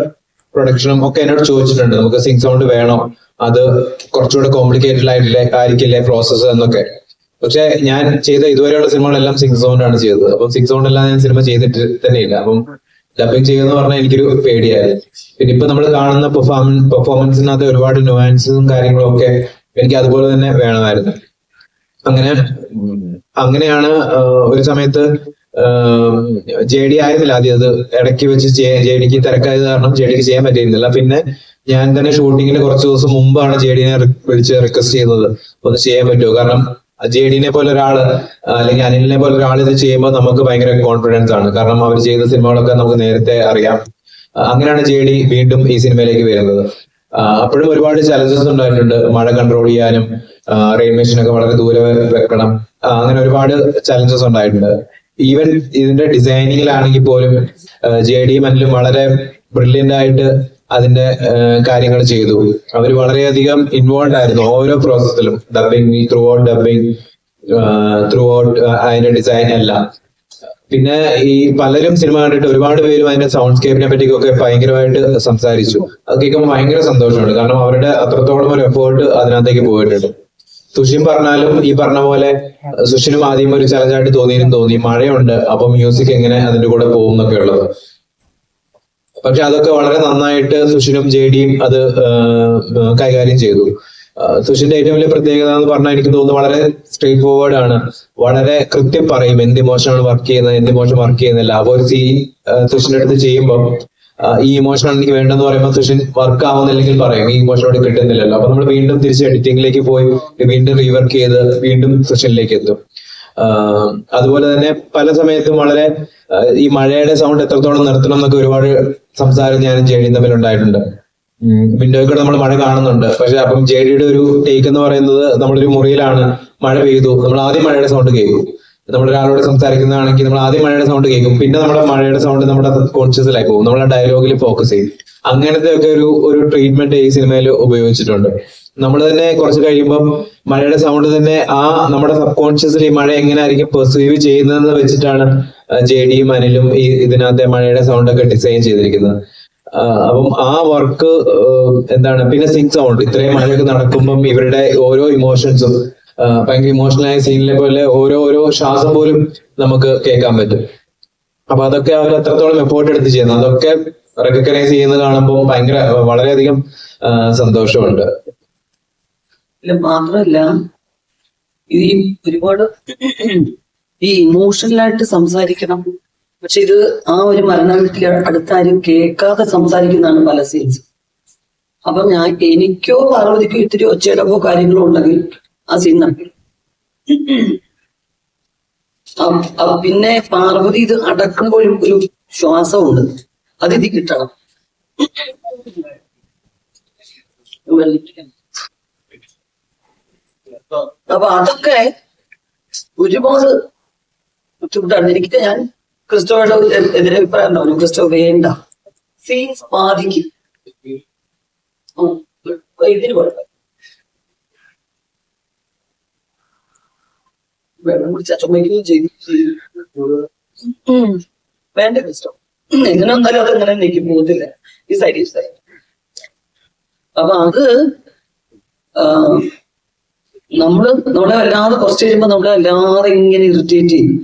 പ്രൊഡക്ഷനും ഒക്കെ എന്നോട് ചോദിച്ചിട്ടുണ്ട്. നമുക്ക് സിംഗ് സൗണ്ട് വേണോ. അത് കുറച്ചുകൂടെ കോംപ്ലിക്കേറ്റഡ് ആയിട്ടില്ലേ ആയിരിക്കില്ലേ പ്രോസസ്സ് എന്നൊക്കെ. പക്ഷെ ഞാൻ ചെയ്ത ഇതുവരെയുള്ള സിനിമകളെല്ലാം സിംഗ് സൗണ്ട് ആണ് ചെയ്തത്. അപ്പം സിങ് സൗണ്ട് എല്ലാം ഞാൻ സിനിമ ചെയ്തിട്ട് തന്നെയില്ല. അപ്പം ഡബിങ് ചെയ്യുന്ന പറഞ്ഞാൽ എനിക്കൊരു പേടിയായിരുന്നു. പിന്നെ ഇപ്പൊ നമ്മൾ കാണുന്ന പെർഫോമൻസ് പെർഫോമൻസിനകത്ത് ഒരുപാട് നുവാൻസും കാര്യങ്ങളും ഒക്കെ എനിക്ക് അതുപോലെ തന്നെ വേണമായിരുന്നു. അങ്ങനെ അങ്ങനെയാണ് ഒരു സമയത്ത് ജെ ഡി ആയിരുന്നില്ല ആദ്യം അത് ഇടയ്ക്ക് വെച്ച് ജെ ഡിക്ക് തിരക്കായത് കാരണം ജെ ഡിക്ക് ചെയ്യാൻ പറ്റിയിരുന്നില്ല. പിന്നെ ഞാൻ തന്നെ ഷൂട്ടിങ്ങിന് കുറച്ച് ദിവസം മുമ്പാണ് ജെ ഡിനെ വിളിച്ച് റിക്വസ്റ്റ് ചെയ്യുന്നത്. ഒന്ന് ചെയ്യാൻ പറ്റുമോ? കാരണം ജെ ഡിനെ പോലെ ഒരാൾ അല്ലെങ്കിൽ അനിലിനെ പോലെ ഒരാൾ ഇത് ചെയ്യുമ്പോൾ നമുക്ക് ഭയങ്കര കോൺഫിഡൻസ് ആണ്. കാരണം അവർ ചെയ്ത സിനിമകളൊക്കെ നമുക്ക് നേരത്തെ അറിയാം. അങ്ങനെയാണ് ജെ ഡി വീണ്ടും ഈ സിനിമയിലേക്ക് വരുന്നത്. അപ്പോഴും ഒരുപാട് ചലഞ്ചസ് ഉണ്ടായിട്ടുണ്ട്. മഴ കൺട്രോൾ ചെയ്യാനും റെയിൽവേ സ്റ്റേഷനൊക്കെ വളരെ ദൂരെ വെക്കണം. അങ്ങനെ ഒരുപാട് ചലഞ്ചസ് ഉണ്ടായിട്ടുണ്ട്. ഈവൻ ഇതിന്റെ ഡിസൈനിങ്ങിലാണെങ്കിൽ പോലും ജെ ഡി മല്ലും വളരെ ബ്രില്യന്റ് ആയിട്ട് അതിന്റെ കാര്യങ്ങൾ ചെയ്തു. അവർ വളരെയധികം ഇൻവോൾവ് ആയിരുന്നു ഓരോ പ്രോസസ്സിലും dubbing throughout dubbing throughout അതിന്റെ ഡിസൈൻ എല്ലാം. പിന്നെ ഈ പലരും സിനിമ കണ്ടിട്ട് ഒരുപാട് പേരും അതിന്റെ സൗണ്ട്സ്കേപ്പിനെ പറ്റിയൊക്കെ ഭയങ്കരമായിട്ട് സംസാരിച്ചു. അത് കേൾക്കുമ്പോൾ ഭയങ്കര സന്തോഷമുണ്ട്. കാരണം അവരുടെ അത്രത്തോളം ഒരു എഫേർട്ട് അതിനകത്തേക്ക് പോയിട്ടുണ്ട്. സുഷിൻ പറഞ്ഞാലും ഈ പറഞ്ഞ പോലെ സുഷിനും ആദ്യം ഒരു ചലഞ്ചായിട്ട് തോന്നിയും തോന്നി. മഴയുണ്ട് അപ്പൊ മ്യൂസിക് എങ്ങനെ അതിന്റെ കൂടെ പോകും എന്നൊക്കെ ഉള്ളത്. പക്ഷെ അതൊക്കെ വളരെ നന്നായിട്ട് സുഷിനും ജെ ഡിയും അത് കൈകാര്യം ചെയ്തു. സുഷിന്റെ ഏറ്റവും വലിയ പ്രത്യേകത എന്ന് പറഞ്ഞാൽ എനിക്ക് തോന്നുന്നു വളരെ സ്ട്രേറ്റ് ഫോർവേഡ് ആണ്. വളരെ കൃത്യം പറയും എന്ത് ഇമോഷനാണ് വർക്ക് ചെയ്യുന്നത് എന്ത് ഇമോഷൻ വർക്ക് ചെയ്യുന്നില്ല. അപ്പൊ ഒരു സീൻ സുഷിന്റെ അടുത്ത് ചെയ്യുമ്പോൾ ഈ ഇമോഷൻ എനിക്ക് വേണ്ടെന്ന് പറയുമ്പോൾ തുഷൻ വർക്ക് ആവുന്നില്ലെങ്കിൽ പറയും. ഈ ഇമോഷൻ അവിടെ കിട്ടുന്നില്ലല്ലോ. അപ്പൊ നമ്മൾ വീണ്ടും തിരിച്ച് എഡിറ്റിംഗിലേക്ക് പോയി വീണ്ടും റീവർക്ക് ചെയ്ത് വീണ്ടും സെഷനിലേക്ക് എത്തും. അതുപോലെ തന്നെ പല സമയത്തും വളരെ ഈ മഴയുടെ സൗണ്ട് എത്രത്തോളം നിർത്തണം എന്നൊക്കെ ഒരുപാട് സംസാരം ഞാനും ജെഡിയും തമ്മിൽ ഉണ്ടായിട്ടുണ്ട്. വിൻഡോയിൽ കൂടെ നമ്മൾ മഴ കാണുന്നുണ്ട്. പക്ഷെ അപ്പം ജേഡിയുടെ ഒരു ടേക്ക് എന്ന് പറയുന്നത് നമ്മളൊരു മുറിയിലാണ് മഴ പെയ്തു. നമ്മൾ ആദ്യം മഴയുടെ സൗണ്ട് കേൾക്കും. നമ്മൾ ഒരാളോട് സംസാരിക്കുന്നതാണെങ്കിൽ നമ്മൾ ആദ്യം മഴയുടെ സൗണ്ട് കേൾക്കും. പിന്നെ നമ്മുടെ മഴയുടെ സൗണ്ട് നമ്മുടെ കോൺഷ്യസിലായി പോകും. നമ്മൾ ഡയലോഗിൽ ഫോക്കസ് ചെയ്യും. അങ്ങനത്തെ ഒക്കെ ഒരു ഒരു ട്രീറ്റ്മെന്റ് ഈ സിനിമയിൽ ഉപയോഗിച്ചിട്ടുണ്ട്. നമ്മൾ തന്നെ കുറച്ച് കഴിയുമ്പം മഴയുടെ സൗണ്ട് തന്നെ ആ നമ്മുടെ സബ് കോൺഷ്യസിൽ ഈ മഴ എങ്ങനെ ആയിരിക്കും പെർസീവ് ചെയ്യുന്നതെന്ന് വെച്ചിട്ടാണ് ജെ ഡിയും അനിലും ഈ ഇതിനകത്തെ മഴയുടെ സൗണ്ട് ഒക്കെ ഡിസൈൻ ചെയ്തിരിക്കുന്നത്. അപ്പം ആ വർക്ക് എന്താണ്? പിന്നെ സിങ് സൗണ്ട് ഇത്രയും മഴയൊക്കെ നടക്കുമ്പം ഇവരുടെ ഓരോ ഇമോഷൻസും ഭയങ്കര ഇമോഷണലായ സീനിലെ പോലെ ഓരോ ഓരോ ശ്വാസം പോലും നമുക്ക് കേൾക്കാൻ പറ്റും. അപ്പൊ അതൊക്കെ അവർ എത്രത്തോളം എഫോർട്ട് എടുത്ത് ചെയ്യുന്നു. അതൊക്കെ റെക്കഗ്നൈസ് ചെയ്യുന്നത് കാണുമ്പോൾ ഭയങ്കര വളരെയധികം സന്തോഷമുണ്ട്. മാത്രല്ല ഈ ഒരുപാട് ഈ ഇമോഷണലായിട്ട് സംസാരിക്കണം. പക്ഷെ ഇത് ആ ഒരു മരണ വീട്ടിൽ അടുത്താരും കേൾക്കാതെ സംസാരിക്കുന്നതാണ് പല സീൻസ് അപ്പൊ ഞാൻ എനിക്കോ പാർവതിക്കോ ഇത്തിരി ഒച്ചയിടപ്പോ കാര്യങ്ങളോ ഉണ്ടെങ്കിൽ ആ സീൻ അ- അ- പിന്നെ പാർവതി ഇത് അടക്കുമ്പോൾ ഒരു ശ്വാസമുണ്ട്. അത് ഇത് കിട്ടണം. അപ്പൊ അതൊക്കെ ഒരുപാട് ബുദ്ധിമുട്ടാണ്. എനിക്ക് ഞാൻ ക്രിസ്റ്റോയുടെ എതിരെ അഭിപ്രായം ഉണ്ടാവും ക്രിസ്റ്റോ വേണ്ട. സീൻസ് ബാധിക്കും. ഇതിന് കുഴപ്പം വെള്ളം കുടിച്ചാൽ ചുമയ്ക്കുകയും ചെയ്തു. വേണ്ട കഷ്ടം എങ്ങനെ വന്നാലും അത് എങ്ങനെ നീക്കി പോകത്തില്ല. ഈ സൈഡ് ഈ സൈഡ് അപ്പൊ അത് നമ്മൾ നമ്മളെ വല്ലാതെ കുറച്ച് കഴിയുമ്പോ നമ്മളെ വല്ലാതെ ഇങ്ങനെ ഇറിറ്റേറ്റ് ചെയ്യും.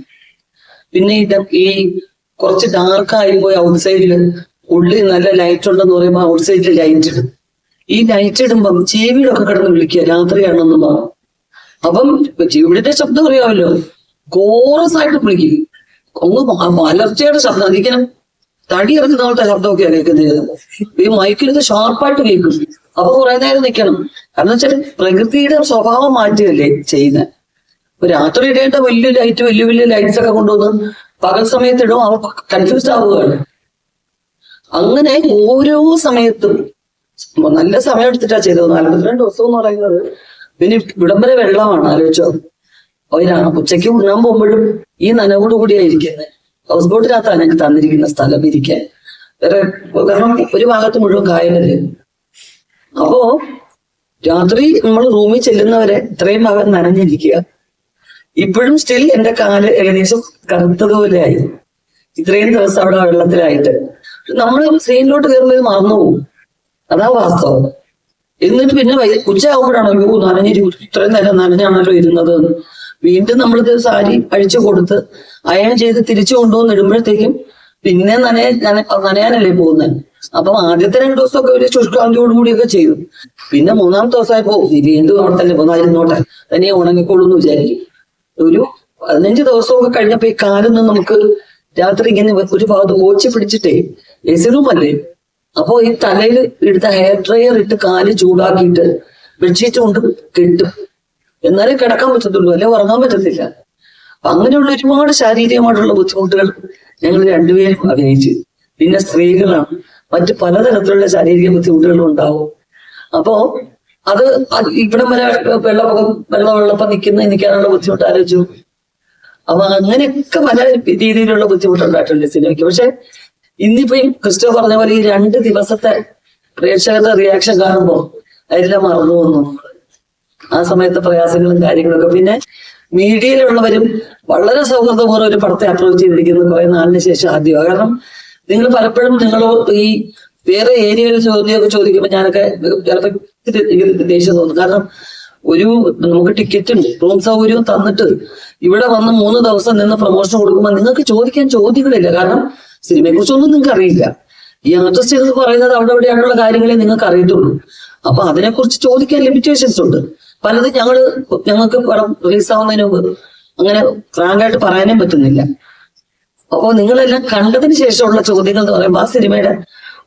പിന്നെ ഈ കുറച്ച് ഡാർക്ക് ആയി പോയി ഔട്ട് സൈഡിൽ ഉള്ളിൽ നല്ല ലൈറ്റ് ഉണ്ടെന്ന് പറയുമ്പോ ഔട്ട് സൈഡിൽ ലൈറ്റ് ഇടും. ഈ ലൈറ്റ് ഇടുമ്പം ചെവിയിലൊക്കെ കിടന്ന് വിളിക്കുക രാത്രിയാണെന്ന് പറഞ്ഞു. അപ്പം ജീവിതത്തെ ശബ്ദം അറിയാമല്ലോ. കോറസ് ആയിട്ട് വിളിക്കും. ഒന്ന് അലർച്ചയുടെ ശബ്ദം അതിങ്ങനെ തടി ഇറങ്ങുന്ന ആളുടെ ശബ്ദമൊക്കെ കേൾക്കുന്നത് ഈ മൈക്കിൽ ഇത് ഷാർപ്പായിട്ട് കേൾക്കും. അപ്പൊ കുറെ നേരം നിൽക്കണം. കാരണം വെച്ചാൽ പ്രകൃതിയുടെ സ്വഭാവം മാറ്റുകയല്ലേ ചെയ്യുന്ന. രാത്രി ഇടേണ്ട വലിയ ലൈറ്റ് വലിയ വലിയ ലൈറ്റ്സ് ഒക്കെ കൊണ്ടുവന്ന് പകൽ സമയത്ത് ഇടും അവർ കൺഫ്യൂസ് ആവുകയാണ്. അങ്ങനെ ഓരോ സമയത്തും നല്ല സമയം എടുത്തിട്ടാ ചെയ്തത്. നാൽപ്പത്തിരണ്ട് ദിവസം എന്ന് പറയുന്നത് പിന്നെ ഇവിടം വെള്ളമാണ് ആലോചിച്ചോ. അവരാണ് ഉച്ചയ്ക്ക് ഉണ്ണാൻ പോകുമ്പോഴും ഈ നനവോട് കൂടിയായിരിക്കുന്നത് ഹൗസ് ബോട്ടിനകത്താണ് എനിക്ക് തന്നിരിക്കുന്ന സ്ഥലം ഇരിക്കാൻ. വേറെ കാരണം ഒരു ഭാഗത്ത് മുഴുവൻ കായലല്ലേ? അപ്പോ രാത്രി നമ്മൾ റൂമിൽ ചെല്ലുന്നവരെ ഇത്രയും ഭാഗം നനഞ്ഞിരിക്കുക. ഇപ്പോഴും സ്റ്റിൽ എന്റെ കാൽ ഏകദേശം കറുത്തതുപോലെയായി ഇത്രയും ദിവസം അവിടെ വെള്ളത്തിലായിട്ട്. നമ്മൾ സ്ക്രീനിലോട്ട് കയറുന്നത് മറന്നു പോകും അതാ വാസ്തവം. എന്നിട്ട് പിന്നെ ഉച്ചയാകുമ്പോഴാണോ അയ്യോ നനഞ്ഞിരി ഇത്രയും നേരം നനഞ്ഞാണല്ലോ ഇരുന്നത് വീണ്ടും നമ്മളിത് സാരി അഴിച്ചു കൊടുത്ത് അയൺ ചെയ്ത് തിരിച്ചു കൊണ്ടുവന്ന് ഇടുമ്പോഴത്തേക്കും പിന്നെ നനയ നന- നനയാനല്ലേ പോകുന്നത് അപ്പം ആദ്യത്തെ രണ്ട് ദിവസമൊക്കെ ഒരു ശുഷ്കാന്തിയോട് കൂടിയൊക്കെ ചെയ്തു. പിന്നെ മൂന്നാമത്തെ ദിവസമായപ്പോ "ഇനി വീണ്ടും അവിടെ തന്നെ പോന്നായിരുന്നോട്ടെ തന്നെ ഉണങ്ങിക്കോളൂ എന്ന് വിചാരിക്കും. ഒരു പതിനഞ്ച് ദിവസമൊക്കെ കഴിഞ്ഞപ്പോ ഈ കാലൊന്നും നമുക്ക് രാത്രി ഇങ്ങനെ ഒരു ഭാഗത്ത് ഓച്ചി പിടിച്ചിട്ടേ എ അല്ലേ അപ്പോ ഈ തലയിൽ ഇടുന്ന ഹെയർ ഡ്രയർ ഇട്ട് കാൽ ചൂടാക്കിയിട്ട് ബെഡ്ഷീറ്റ് കൊണ്ട് കെട്ടും. എന്നാലേ കിടക്കാൻ പറ്റത്തുള്ളൂ അല്ലെ? ഉറങ്ങാൻ പറ്റത്തില്ല. അങ്ങനെയുള്ള ഒരുപാട് ശാരീരികമായിട്ടുള്ള ബുദ്ധിമുട്ടുകൾ ഞങ്ങൾ രണ്ടുപേരും അഭിനയിച്ചു. പിന്നെ സ്ത്രീകളാണ്. മറ്റ് പലതരത്തിലുള്ള ശാരീരിക ബുദ്ധിമുട്ടുകളും ഉണ്ടാവും. അപ്പോ അത് ഇവിടെ വരെ വെള്ളപ്പൊക്കം വെള്ളം വെള്ളപ്പം നിൽക്കുന്ന നിൽക്കാനുള്ള ബുദ്ധിമുട്ട് ആലോചിച്ചു അപ്പൊ അങ്ങനെയൊക്കെ പല രീതിയിലുള്ള ബുദ്ധിമുട്ടുണ്ടായിട്ടുണ്ട് സിനിമയ്ക്ക്. പക്ഷെ ഇന്നിപ്പോ ഈ ക്രിസ്റ്റോ പറഞ്ഞ പോലെ ഈ രണ്ട് ദിവസത്തെ പ്രേക്ഷകരുടെ റിയാക്ഷൻ കാണുമ്പോ അതെല്ലാം മറന്നു വന്നു ആ സമയത്തെ പ്രയാസങ്ങളും കാര്യങ്ങളൊക്കെ. പിന്നെ മീഡിയയിലുള്ളവരും വളരെ സൗഹൃദപൂർവം ഒരു പടത്തെ അപ്രോച്ച് ചെയ്തിരിക്കുന്നത് കുറെ നാളിന് ശേഷം ആദ്യമാണ് കാരണം നിങ്ങൾ പലപ്പോഴും നിങ്ങൾ ഈ വേറെ ഏരിയയിൽ ചോദ്യമൊക്കെ ചോദിക്കുമ്പോൾ ഞാനൊക്കെ ചിലപ്പോൾ ദേഷ്യം തോന്നും. കാരണം ഒരു നമുക്ക് ടിക്കറ്റും റൂം സൗകര്യവും തന്നിട്ട് ഇവിടെ വന്ന് മൂന്ന് ദിവസം നിന്ന് പ്രൊമോഷൻ കൊടുക്കുമ്പോൾ നിങ്ങൾക്ക് ചോദിക്കാൻ ചോദ്യങ്ങളില്ല. കാരണം സിനിമയെ കുറിച്ചൊന്നും നിങ്ങൾക്ക് അറിയില്ല. ഈ ആർട്ടിസ്റ്റ് എന്ന് പറയുന്നത് അവിടെ എവിടെയാണുള്ള കാര്യങ്ങളെ നിങ്ങൾക്ക് അറിയത്തുള്ളൂ. അപ്പൊ അതിനെക്കുറിച്ച് ചോദിക്കാൻ ലിമിറ്റേഷൻസ് ഉണ്ട്. പലതും ഞങ്ങൾ ഞങ്ങൾക്ക് പടം റിലീസ് ആവുന്നതിന് മുമ്പ് അങ്ങനെ ഫ്രാങ്കായിട്ട് പറയാനും പറ്റുന്നില്ല. അപ്പോ നിങ്ങളെല്ലാം കണ്ടതിന് ശേഷമുള്ള ചോദ്യങ്ങൾ എന്ന് പറയുമ്പോൾ ആ സിനിമയുടെ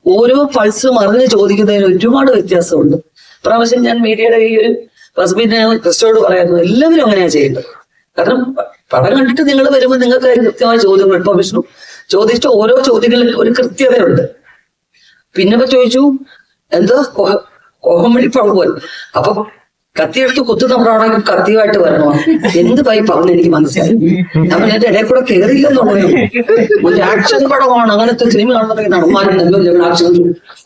ഓരോ പൾസും അറിഞ്ഞ് ചോദിക്കുന്നതിന് ഒരുപാട് വ്യത്യാസമുണ്ട്. പ്രാവശ്യം ഞാൻ മീഡിയയുടെ ഈ ഒരു റസ്ബിനെ ക്രിസ്റ്റോട് പറയുന്നത് എല്ലാവരും അങ്ങനെയാ ചെയ്യേണ്ടത്. കാരണം പടം കണ്ടിട്ട് നിങ്ങൾ വരുമ്പോൾ നിങ്ങൾക്ക് കൃത്യമായ ചോദ്യങ്ങൾ. ഇപ്പൊ വിഷ്ണു ചോദിച്ചിട്ട് ഓരോ ചോദ്യങ്ങളിൽ ഒരു കൃത്യതയുണ്ട് പിന്നെ ചോദിച്ചു എന്താ കോമഡി പടം പോലെ. അപ്പൊ കത്തിയെടുത്ത് കുത്തു നമ്മളാണെങ്കിൽ കത്തിയായിട്ട് വരണോ? എന്ത് പൈ പറഞ്ഞു എനിക്ക് മനസ്സിലായി. നമ്മൾ എന്റെ ഇടയിൽ കൂടെ കയറിയില്ലെന്നുള്ളത് ഒരു ആക്ഷൻ പടമാണ്. അങ്ങനത്തെ സിനിമ കാണുന്നതൊക്കെ നടന്മാരുണ്ടല്ലോ ആക്ഷൻ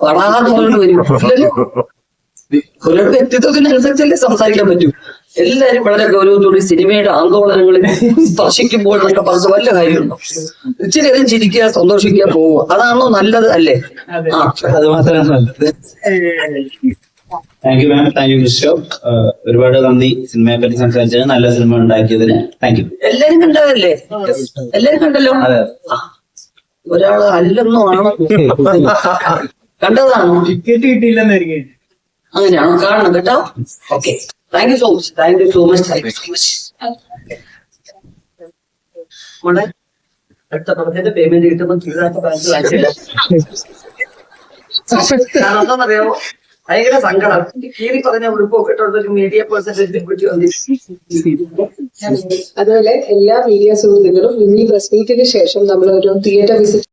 പടാതെ പോലെ ഓരോരുടെ വ്യക്തിത്വത്തിനനുസരിച്ചല്ലേ സംസാരിക്കാൻ പറ്റൂ? എല്ലാരും വളരെ ഗൗരവത്തോടെ സിനിമയുടെ ആന്തോളനങ്ങളിൽ സ്പർശിക്കുമ്പോൾ എന്നൊക്കെ പറഞ്ഞ വല്ല കാര്യമുണ്ടോ? ഇച്ചിരി നേരം ചിരിക്കുക സന്തോഷിക്കുക പോവുക. അതാണോ നല്ലത് അല്ലേ? ആ. അത് thank you ma'am thank you ഒരുപാട് നന്ദി സിനിമയെ പറ്റി സംസാരിച്ചതിന്. നല്ല സിനിമ ഉണ്ടാക്കിയതിന്. താങ്ക് യു എല്ലാരും കണ്ടതല്ലേ? എല്ലാരും കണ്ടല്ലോ? അതെ. ഒരാൾ അല്ലെന്നോ ആണ്? കണ്ടതാണോ? ടിക്കറ്റ് കിട്ടിയില്ലെന്നായിരിക്കും അങ്ങനെയാണോ? കാണണം കേട്ടോ. Okay thank you so much thank you so much thank you so much അടുത്ത പേയ്മെന്റ് കിട്ടുമ്പോൾ കീഴാത്ത ബാങ്ക് ഭയങ്കര സങ്കടം. കീറി പറഞ്ഞ ഉടുപ്പൊക്കെ ഇട്ടുള്ള ഒരു മീഡിയ വന്നിട്ട് അതുപോലെ എല്ലാ മീഡിയ സുഹൃത്തുക്കളും ഇനി പ്രസ് മീറ്റിന് ശേഷം നമ്മൾ ഒരു തിയേറ്റർ വിസിറ്റ്